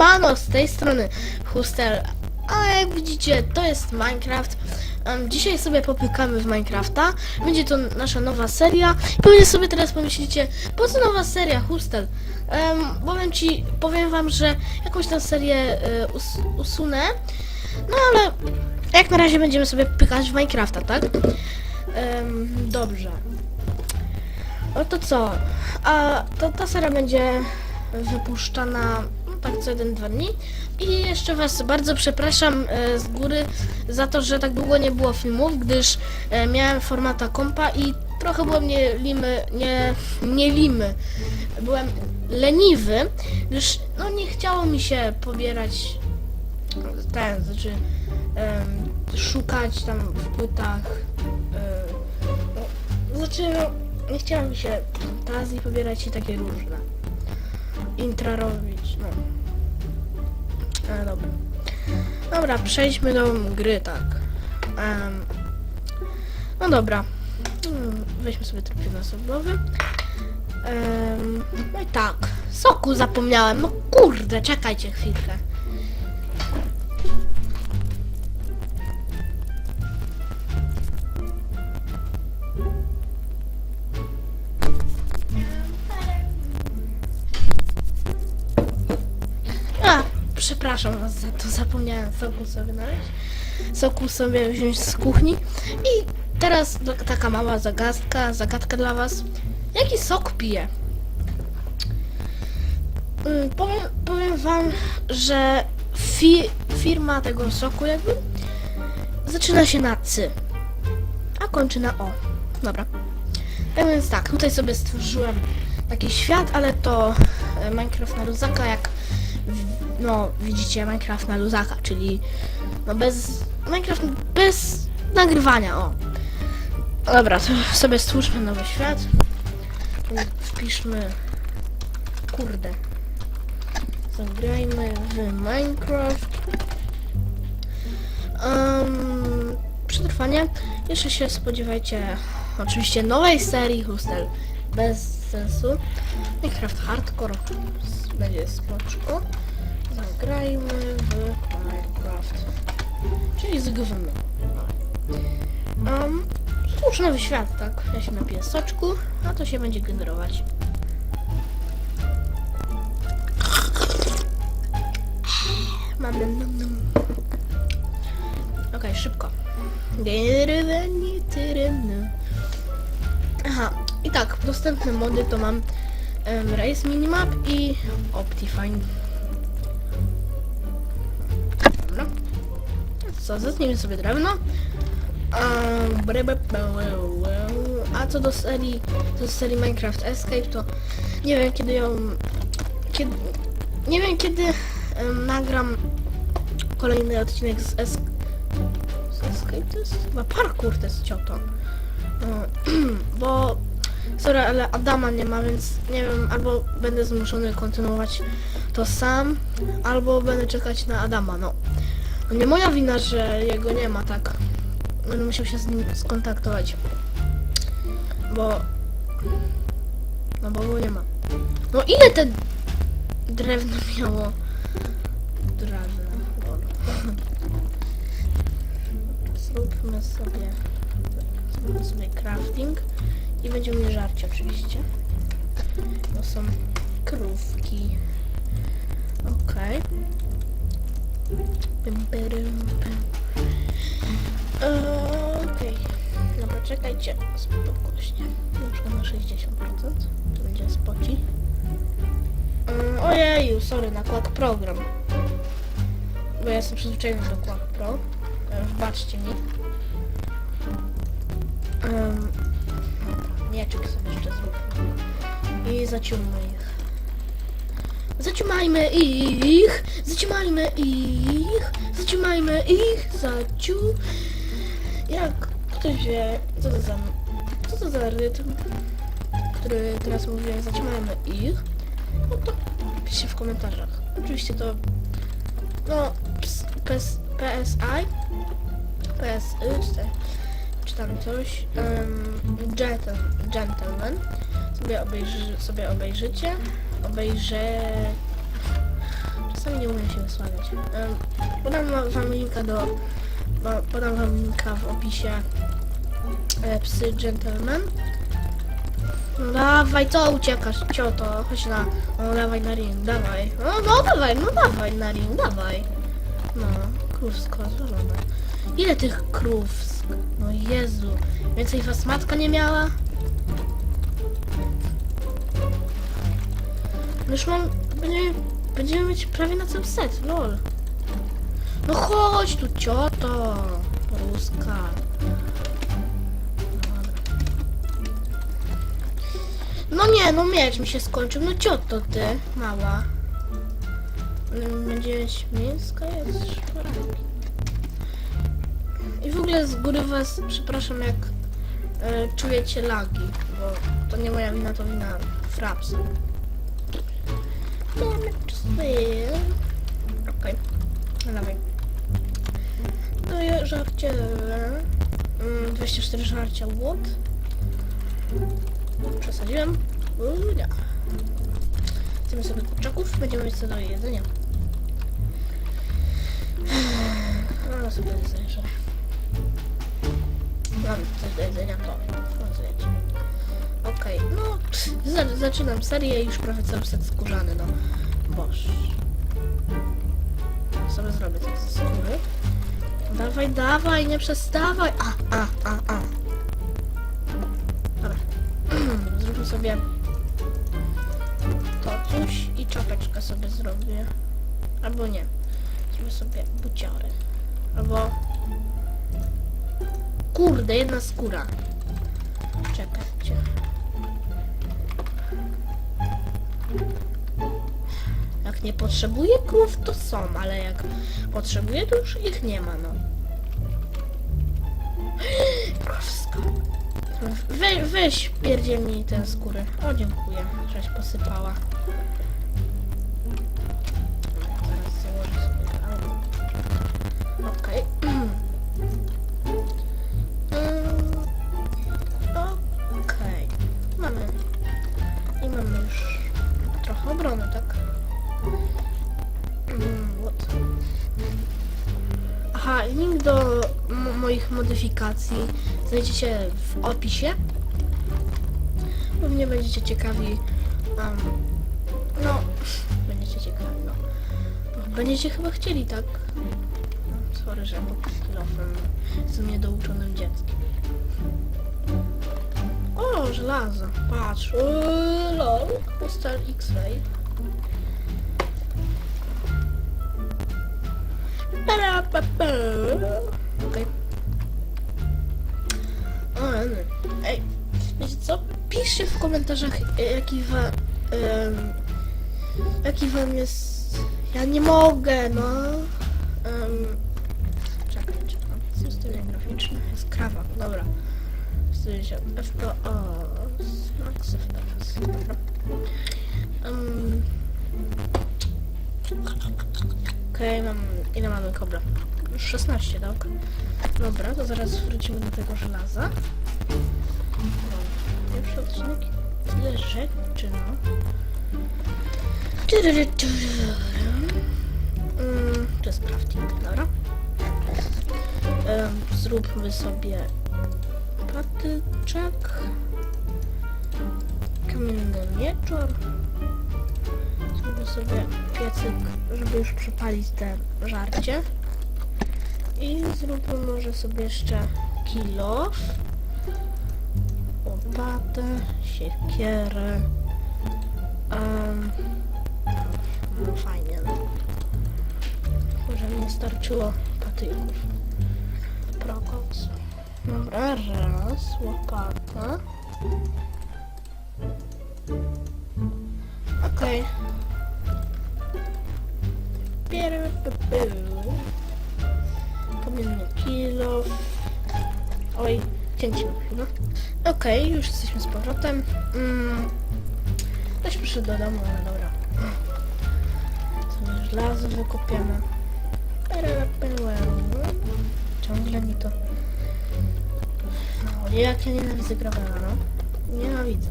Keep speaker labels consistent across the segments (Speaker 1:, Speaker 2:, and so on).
Speaker 1: Siemano, z tej strony Hustel, a jak widzicie to jest Minecraft. Em, dzisiaj sobie popykamy w Minecrafta, będzie to nasza nowa seria pewnie sobie teraz pomyślicie, po co nowa seria Hustel? Um, powiem ci, powiem wam, że jakąś tę serię e, us usunę, no ale jak na razie będziemy sobie pykać w Minecrafta, tak? Em, dobrze. No to co? A to ta seria będzie wypuszczana tak co jeden, dwa dni. I jeszcze Was bardzo przepraszam e, z góry za to, że tak długo nie było filmów, gdyż e, miałem formata kompa i trochę byłem nie limy, nie, nie limy. Byłem leniwy, gdyż no nie chciało mi się pobierać ten, znaczy szukać tam w płytach. E, no, znaczy no, nie chciałem mi się fantazji pobierać i takie różne. Intra robić, no. Ale dobra. Dobra, przejdźmy do gry, tak. Em, no dobra. Mm, Weźmy sobie tryb jednoosobowy. Um, no i tak. Soku zapomniałem. No kurde, czekajcie chwilkę. Przepraszam was za to, zapomniałem soku sobie znaleźć. Soku sobie wziąć z kuchni. I teraz taka mała zagadka, zagadka dla was. Jaki sok pije? Mm, Powiem, powiem wam, że fi, firma tego soku jakby zaczyna się na cy, a kończy na o. Dobra. Tak więc tak, tutaj sobie stworzyłem taki świat, ale to e, Minecraft na luzaka, jak no widzicie Minecraft na luzaka, czyli no bez Minecraft bez nagrywania, o. Dobra, to sobie stwórzmy nowy świat. Tu Wpiszmy kurde. Zagrajmy w Minecraft. Um, przetrwanie. Jeszcze się spodziewajcie oczywiście nowej serii Hustel bez sensu. Minecraft Hardcore będzie spoczko. Zagrajmy w Minecraft. Czyli z gównem. Um, stwórz nowy świat, tak? Ja się napiję soczku, a to się będzie generować. Mam nam, nam. Okej, szybko. Aha, i tak, dostępne mody to mam um, Race Minimap i Optifine. Co, zetniemy sobie drewno. Um, A co do serii, do serii Minecraft Escape, to nie wiem kiedy ją, kiedy, nie wiem kiedy em, nagram kolejny odcinek z, es, z Escape, to jest chyba parkour, to jest cioto. No, bo sorry, ale Adama nie ma, więc nie wiem, albo będę zmuszony kontynuować to sam, albo będę czekać na Adama, no. Nie moja wina, że jego nie ma, tak. Będę musiał się z nim skontaktować. Bo... No bo go nie ma. No ile te drewno miało? Drewno. Zróbmy sobie... Zróbmy sobie crafting. I będziemy mieli żarcie oczywiście. To są krówki. Okej. Pym, Eee, Okej. Dobra, czekajcie. Spokojnie. Już na 60%. To będzie spoci. Eee, ojeju, sorry, na Quack Program. Bo ja jestem przyzwyczajony do Quack Pro. E, Wybaczcie mi. Um, mieczek sobie jeszcze zróbmy. I zaciummy ich. Zaciumajmy ich! Zaciumajmy ich! Zaciumajmy ich! Zaciu... Jak ktoś wie, co to za... Co to za rytm, który teraz mówię, zaciumajmy ich, no to piszcie w komentarzach. Oczywiście to... No... ps- PS, PSI? PSY, czy, czy tam coś. Um, gentle, gentleman. Sobie, obejrzy, sobie obejrzycie. Obejrzę... czasami nie umiem się wysławiać. Podam wam linka do... bo- Podam wam linka w opisie e, Psy Gentleman. No dawaj, co uciekasz, cioto? Chodź na... No dawaj na ring, dawaj. No, no dawaj, no dawaj na ring, dawaj. No, krówsko złożone. Ile tych krów? No Jezu. Więcej was matka nie miała? Już mam... Będziemy, będziemy mieć prawie na cały set, lol. No chodź tu, cioto. Ruska. No nie, no miecz mi się skończył. No cioto ty, mała. Mm, Będzie mieć mięsko jest. I w ogóle z góry was przepraszam jak e, czujecie lagi, bo to nie moja wina, to wina Frapsa. Okej, no dawaj. To ja żarcie... Mm, 24 żarcia, what? Przesadziłem? Nie. Chcemy sobie kurczaków, będziemy mieć co do jedzenia. No sobie zajrzę. Mam coś do jedzenia, to no, zjedź. Okej, no za, zaczynam serię już prawie cały set skórzany, no. Boż. Sobie zrobię coś ze skóry. Dawaj, dawaj, nie przestawaj. A, a, a, a. Dobra. Zróbmy sobie coś i czapeczkę sobie zrobię. Albo nie. Zrobię sobie buciory. Albo... Kurde, jedna skóra. Czekajcie. Nie potrzebuję krów, to są, ale jak potrzebuję, to już ich nie ma, no. Krówsko. We, weź pierdziel mi tę skórę. O, dziękuję, żeś posypała. Zaraz założę sobie to. Okej. Okej. Mamy. I mamy już trochę obrony, tak? Mm? Aha, link do mo- moich modyfikacji znajdziecie w opisie. Pewnie będziecie ciekawi. Um, no, będziecie ciekawi, no. Będziecie chyba chcieli, tak? No, sorry, że pod kilofem jestem niedouczonym dzieckiem. O, żelazo. Patrz. Uuu, lol. Star X-Ray. Okej. O, Eny. Ej, wiecie co? Piszcie w komentarzach, e, jaki wa... em, jaki wam jest... Ja nie mogę, no. Um, czekaj, czekaj. System graficzny. Jest krawa, dobra. Studia FPS. Max FPS. Dobra. Um, Okej, mam... Ile mamy kobra? Już 16, tak? Dobra, to zaraz wrócimy do tego żelaza. No, Pierwszy odcinek. Tyle rzeczy, no. Mm, to jest crafting, dobra. Zróbmy sobie patyczek. Kamienny mieczor. Sobie piecyk, żeby już przepalić te żarcie. I zróbmy może sobie jeszcze kilo. Łopatę, siekierę. Um, no fajnie. No. Może mi starczyło patyków. Prokoc. Dobra, raz, łopata. Okej. Okay. Kamienny kilo. Oj, cięcie na chwilę. Okej, już jesteśmy z powrotem. Mm. Też przyszedł do domu, ale dobra. Sobie żelazo wykupiemy. Ciągle mi to... No, jak ja nienawidzę gravela, no. Nienawidzę.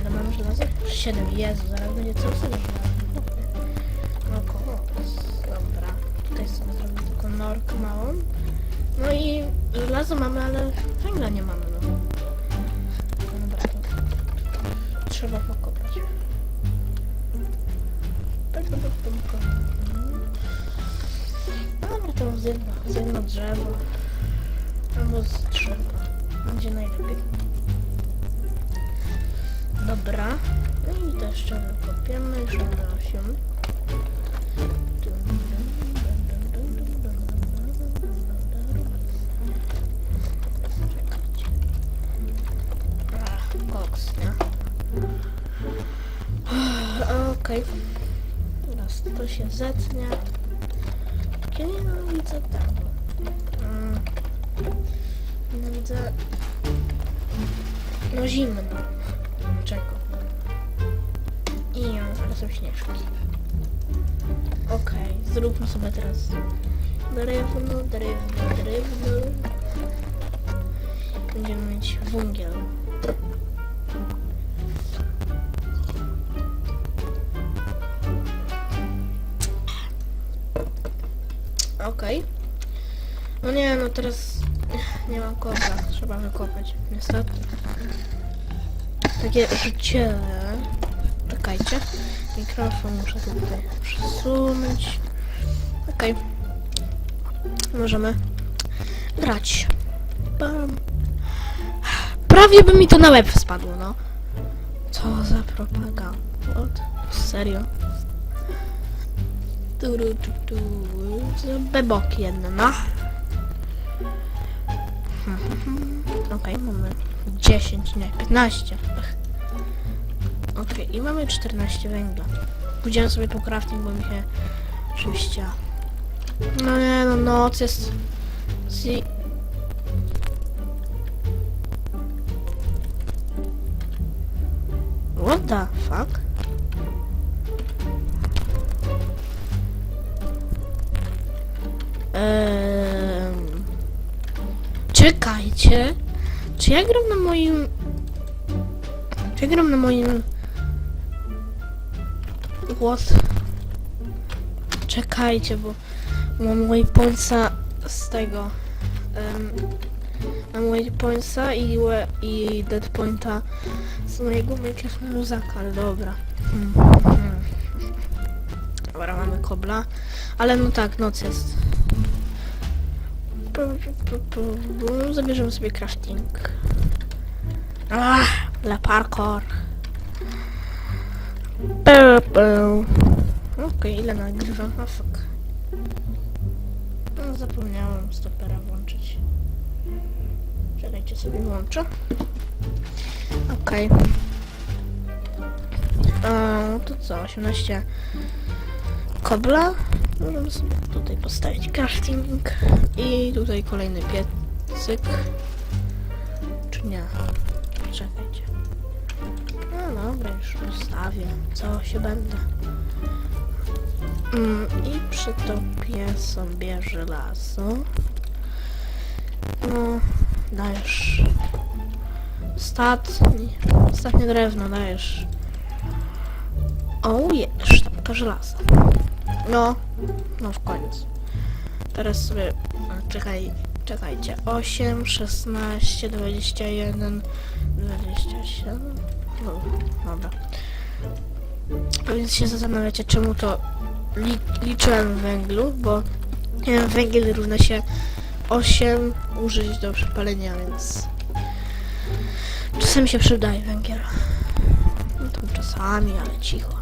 Speaker 1: Ile mamy żelaza? 7, Jezu, zaraz będzie co sobie żelaza. żelazo mamy, ale węgla nie mamy, no. No Dobra, to trzeba pokopać. Tak, tak, tak, tak, tak. Dobra, to z jedno, z jedno drzewo. Albo z drzewa. Będzie najlepiej. Dobra. No i to jeszcze wykopiemy. Już mamy 8. się zetnie. Ja nienawidzę tego. Mm. Nienawidzę... No zimno. Czego? I ale są śnieżki. Okej, zróbmy sobie teraz drewno, drewno, drewno. Będziemy mieć węgiel. No nie, no teraz nie mam kobra. Trzeba wykopać, niestety. Takie życie. Czekajcie. Mikrofon muszę tutaj przesunąć. Okej. Możemy grać. Bam. Prawie by mi to na łeb spadło, no. Co za propaganda. What? Serio? Beboki jedne, no. Hmm. Okej, mamy 10, nie, 15. Ech. Okej, i mamy 14 węgla. Pójdziemy sobie po crafting, bo mi się oczywiście... No nie, no noc jest... Si... What the fuck? Czekajcie. Czy ja gram na moim... Czy ja gram na moim... What? Czekajcie, bo mam waypointsa z tego. Um, mam waypointsa i, i deadpointa z mojego Minecraft ale dobra. Hmm. Dobra, mamy kobla. Ale no tak, noc jest. Zabierzemy sobie crafting. Ah, la parkour. Okej, ile nagrywam? A fuck. No, zapomniałem stopera włączyć. Czekajcie, sobie włączę. Okej. Okay. To co, 18 kobla. Możemy sobie tutaj postawić crafting i tutaj kolejny piecyk. Czy nie? Czekajcie. No dobra, już postawię. Co się będę. Mm, I przytopię sobie żelazo. No, dajesz. Ostatni, ostatnie drewno dajesz. O, jest sztabka żelaza. No, no w końcu. Teraz sobie, a, czekaj, czekajcie. 8, 16, 21, 27. No, dobra. Więc się zastanawiacie, czemu to li liczyłem węglu, bo wiem, węgiel równa się 8 użyć do przepalenia, więc czasami się przydaje węgiel. No to czasami, ale cicho.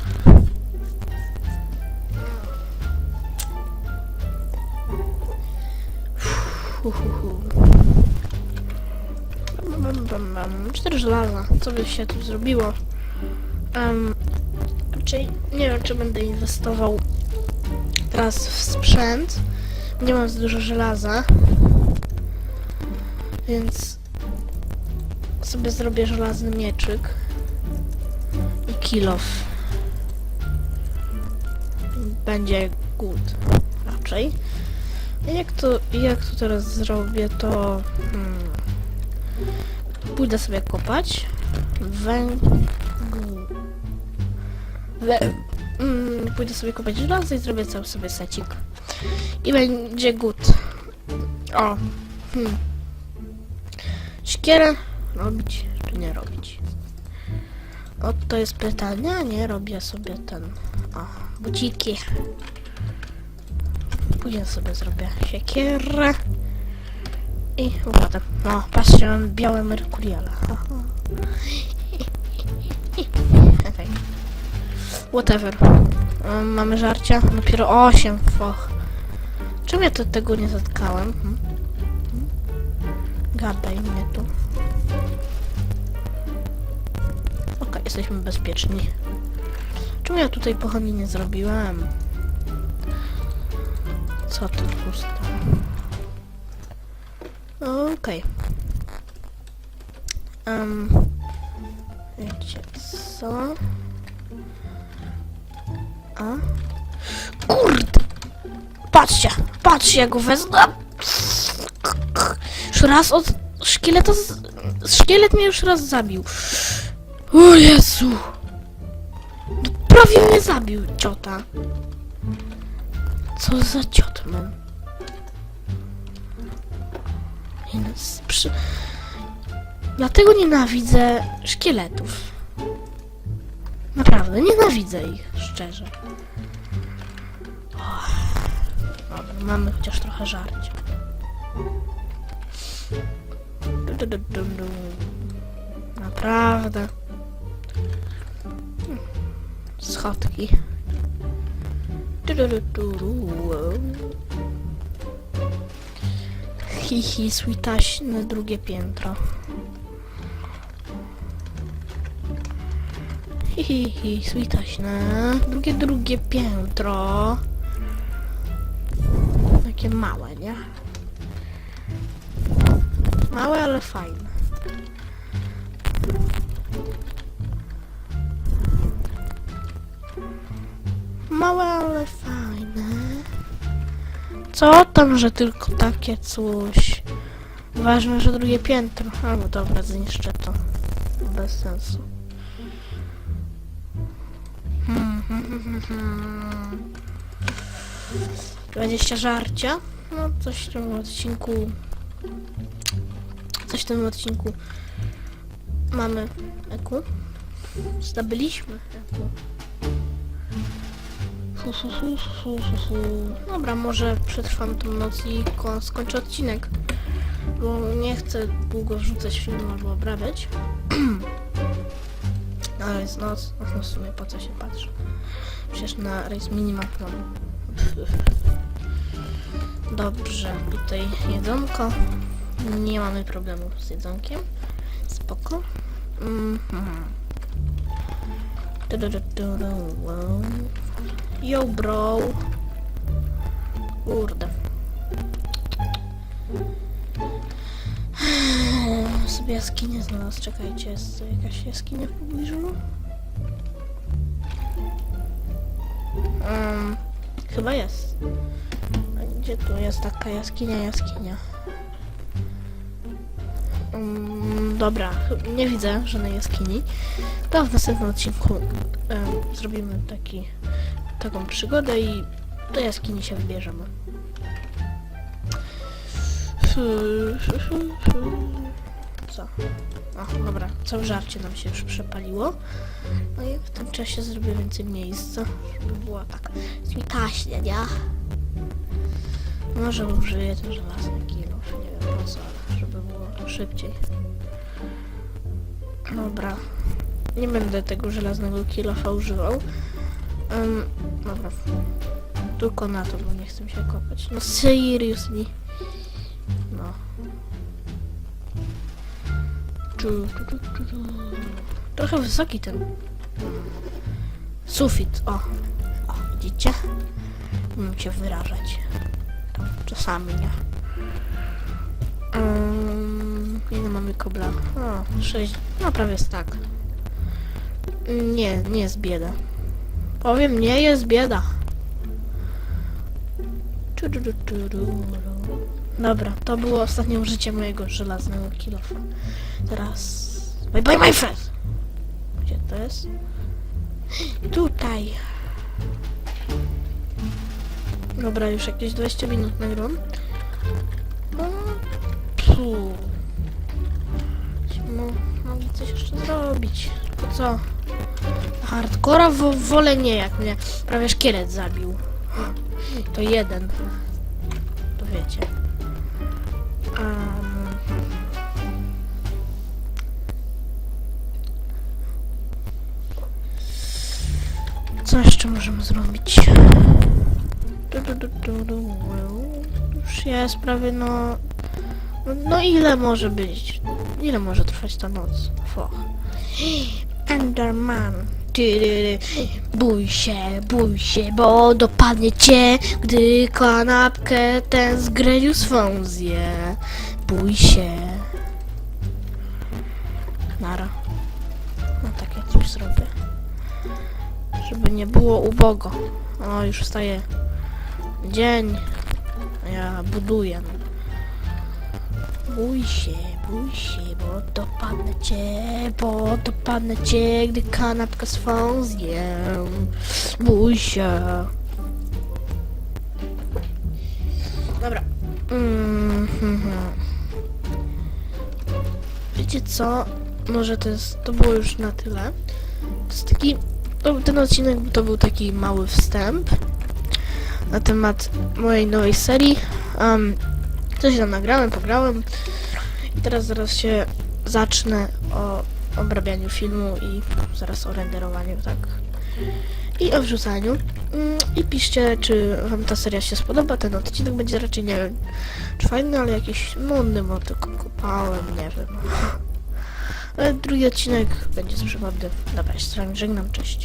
Speaker 1: Hu, hu, hu. Bam, bam, bam, bam. Cztery żelaza. Co by się tu zrobiło? Um, Czyli nie wiem, czy będę inwestował teraz w sprzęt. Nie mam za dużo żelaza. Więc sobie zrobię żelazny mieczyk i kilof. Będzie good raczej. Jak to, jak to teraz zrobię, to hmm, pójdę sobie kopać węglu. We, mm, pójdę sobie kopać żelazo i zrobię cały sobie secik. I będzie good. O. Hmm. Robić czy nie robić? O, to jest pytanie. Nie, robię sobie ten... O, buciki. Później sobie zrobię siekierę. I układam. No, patrzcie, mam białe. Okej. Whatever. Mamy żarcia? Dopiero 8, foch. Czemu ja to, tego nie zatkałem? Hmm? Gadaj mnie tu. Okej, jesteśmy bezpieczni. Czemu ja tutaj pochodni nie zrobiłem? Co to pusto? Okej. Um, wiecie co? A? Kurde! Patrzcie! Patrzcie, jak go wezmę! Już raz od szkieleta... Z... Szkielet mnie już raz zabił. O Jezu! No, Prawie mnie zabił, ciota. Co za ciot mam? Nie no. Dlatego nienawidzę szkieletów. Naprawdę, nienawidzę ich, szczerze. Dobra, mamy chociaż trochę żarcia. Naprawdę. Schodki. Hihi, switaśne drugie piętro. Hihi, switaśne drugie, drugie piętro. Takie małe, nie? Małe, ale fajne. Małe, ale. Co tam, że tylko takie coś? Ważne, że drugie piętro. Albo dobra, zniszczę to. Bez sensu. Hmm, hmm, hmm, hmm, hmm. 20 żarcia. No, coś w tym odcinku. Coś w tym odcinku. Mamy eku. Zdobyliśmy eku. Fu, fu, fu, fu, fu, fu. Dobra, może przetrwam tą noc i ko- skończę odcinek. Bo nie chcę długo wrzucać filmu albo obrabiać. Ale jest noc, no w sumie po co się patrzy. Przecież na race minimap mam. Dobrze, tutaj jedzonko. Nie mamy problemu z jedzonkiem. Spoko. Mhm. Du, du, du, du, du, wow. Yo, bro. Kurde. Sobie jaskinię znalazł. Czekajcie, jest jakaś jaskinia w pobliżu? Um, chyba jest. A gdzie tu jest taka jaskinia, jaskinia? Um, dobra, nie widzę żadnej jaskini. To w następnym odcinku em, zrobimy taki, taką przygodę i do jaskini się wybierzemy. Co? O, dobra, całe żarcie nam się już przepaliło. No i w tym czasie zrobię więcej miejsca, żeby była tak zwitaśnie, nie? Może użyję ten żelazny kilo, nie wiem po co, żeby było szybciej. Dobra. Nie będę tego żelaznego kilofa używał. Um, dobra. Tylko na to, bo nie chcę się kopać. No seriously. No. Trochę wysoki ten sufit. O. O, widzicie? Umiem się wyrażać. Tam czasami, nie? Um, ile mamy kobla? O, 6. No prawie jest tak. Nie, nie jest bieda. Powiem, nie jest bieda. Tu, tu, tu, tu, tu. Dobra, to było ostatnie użycie mojego żelaznego kilofa. Teraz... Bye bye my friend! Gdzie to jest? Tutaj. Dobra, już jakieś 20 minut nagrywam. No, no, mogę coś jeszcze zrobić. Po co? Hardcora wo wolę nie, jak mnie prawie szkielet zabił. To jeden. To wiecie. Um, co jeszcze możemy zrobić? Już jest prawie no... No ile może być? Ile może trwać ta noc? Foch. Enderman. Bój się, bój się, bo dopadnie cię, gdy kanapkę ten zgredził swą zje. Bój się. Nara. No takie coś zrobię. Żeby nie było ubogo. O, już wstaje dzień. Ja buduję. Bój się, bój się, bo dopadnę cię, bo dopadnę cię, gdy kanapkę swą zjem. Bój się. Dobra. Mm, hmm, hmm. Wiecie co? Może to jest, to było już na tyle. To jest taki, ten odcinek to był taki mały wstęp na temat mojej nowej serii. Um, coś tam nagrałem, pograłem teraz zaraz się zacznę o obrabianiu filmu i zaraz o renderowaniu, tak. I o wrzucaniu. Mm, I piszcie, czy wam ta seria się spodoba. Ten odcinek będzie raczej, nie wiem, czy fajny, ale jakiś nudny, bo tylko kopałem, nie wiem. Ale drugi odcinek będzie z przygody. Dobra, się z wami żegnam, cześć.